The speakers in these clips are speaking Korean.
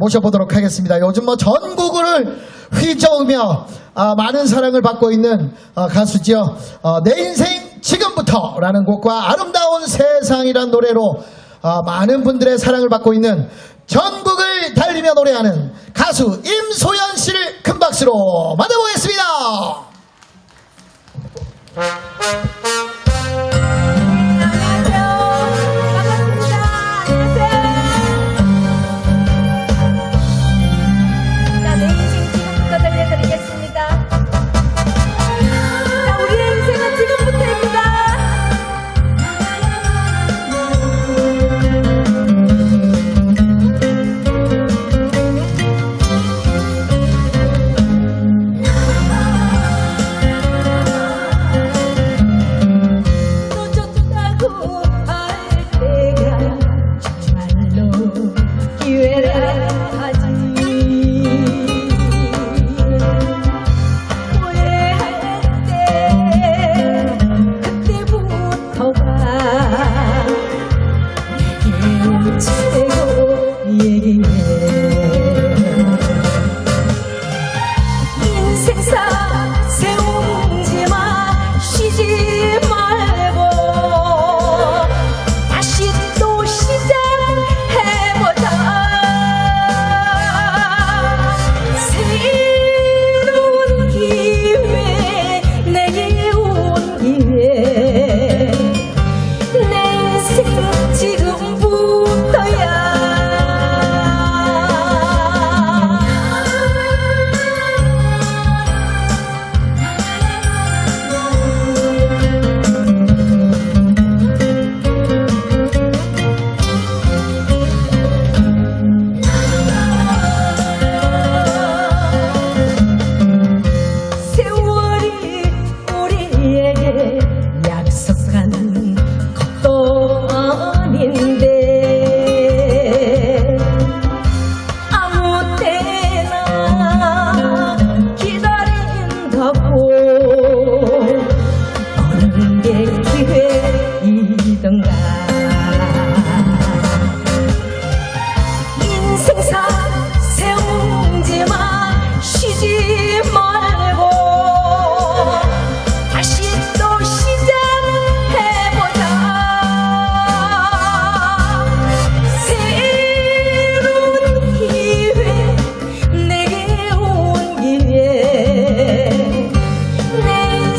모셔보도록 하겠습니다. 요즘 뭐 전국을 휘저으며 아, 많은 사랑을 받고 있는 어, 가수지요. 어, 내 인생 지금부터라는 곡과 아름다운 세상이란 노래로 어, 많은 분들의 사랑을 받고 있는 전국을 달리며 노래하는 가수 임소연 씨를 큰 박수로 만나보겠습니다.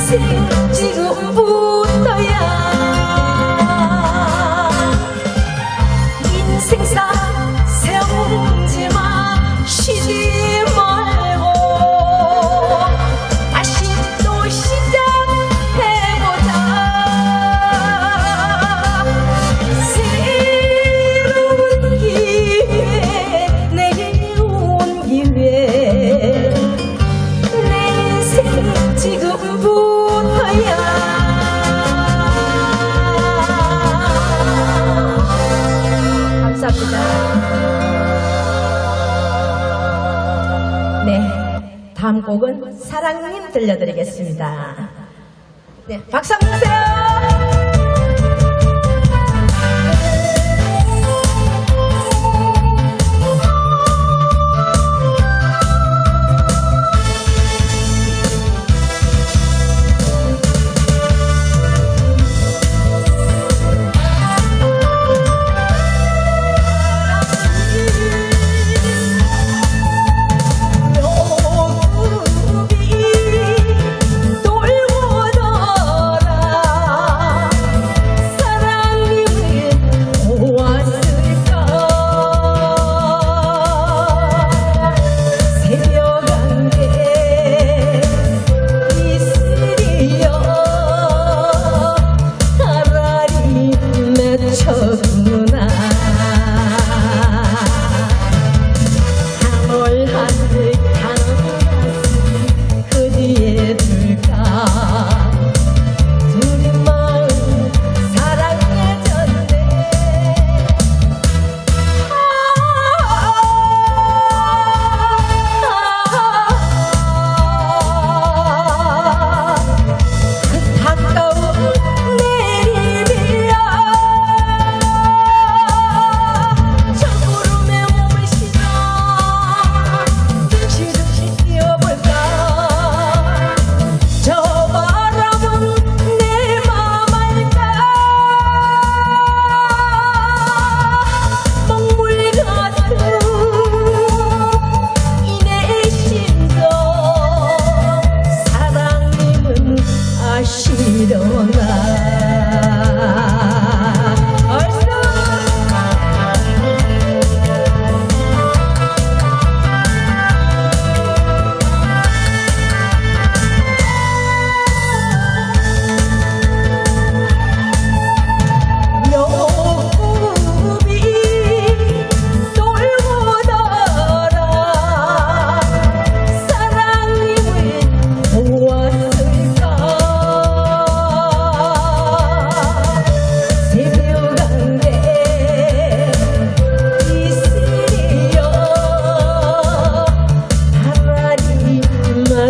내 인생 지금부터야. 인생사 사랑님 들려드리겠습니다. 네, 박수 한번 주세요.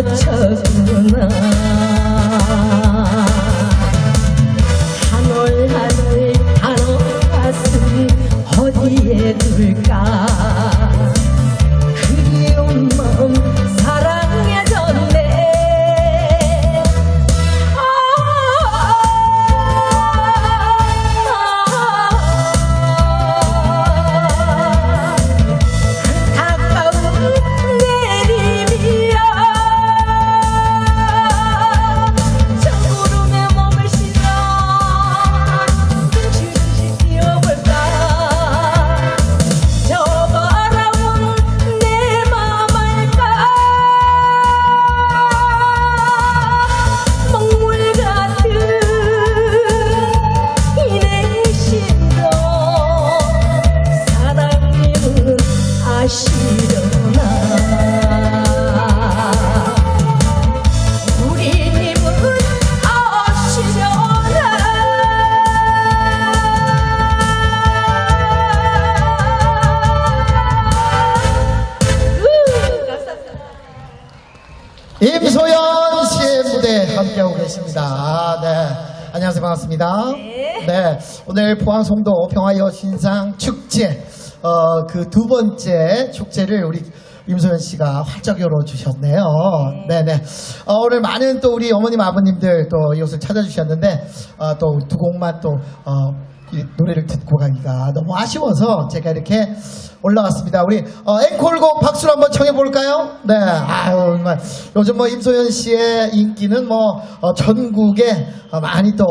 다쳤구나. 안녕하세요. 반갑습니다. 네. 오늘 포항 송도 평화여 신상 축제, 어, 그 두 번째 축제를 우리 임소연 씨가 활짝 열어주셨네요. 네네. 어, 오늘 많은 또 우리 어머님, 아버님들 또 이곳을 찾아주셨는데, 어, 또두 곡만 또, 어, 이 노래를 듣고 가기가 너무 아쉬워서 제가 이렇게 올라왔습니다. 우리 어, 앵콜곡 박수로 한번 청해 볼까요? 네, 아유 정말 요즘 뭐 임소연 씨의 인기는 뭐 어, 전국에 어, 많이 또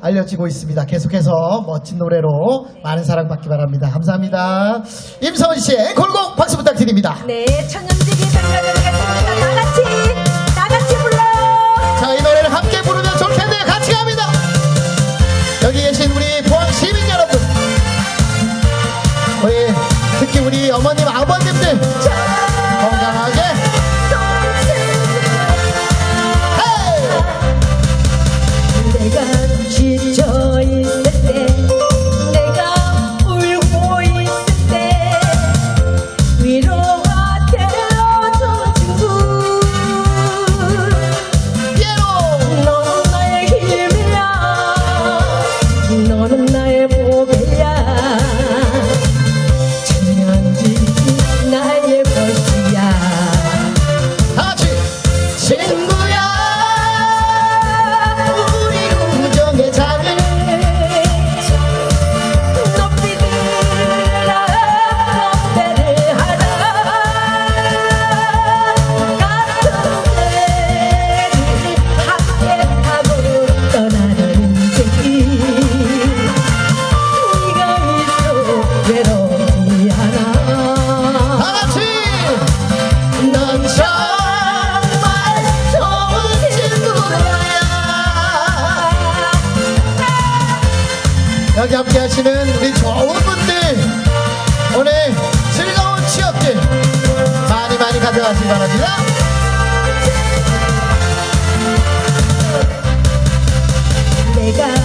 알려지고 있습니다. 계속해서 멋진 노래로 많은 사랑 받기 바랍니다. 감사합니다. 임소연 씨의 앵콜곡 박수 부탁드립니다. 네, 천연지기 들려드리겠습니다. 다 같이, 다 같이 불러요. 자, 이 노래를 함께 부르 우리 특히 우리 어머님, 아버님들 하시는 우리 좋은 분들. 오늘 즐거운 취업들 많이 많이 가져가시기 바랍니다. 내가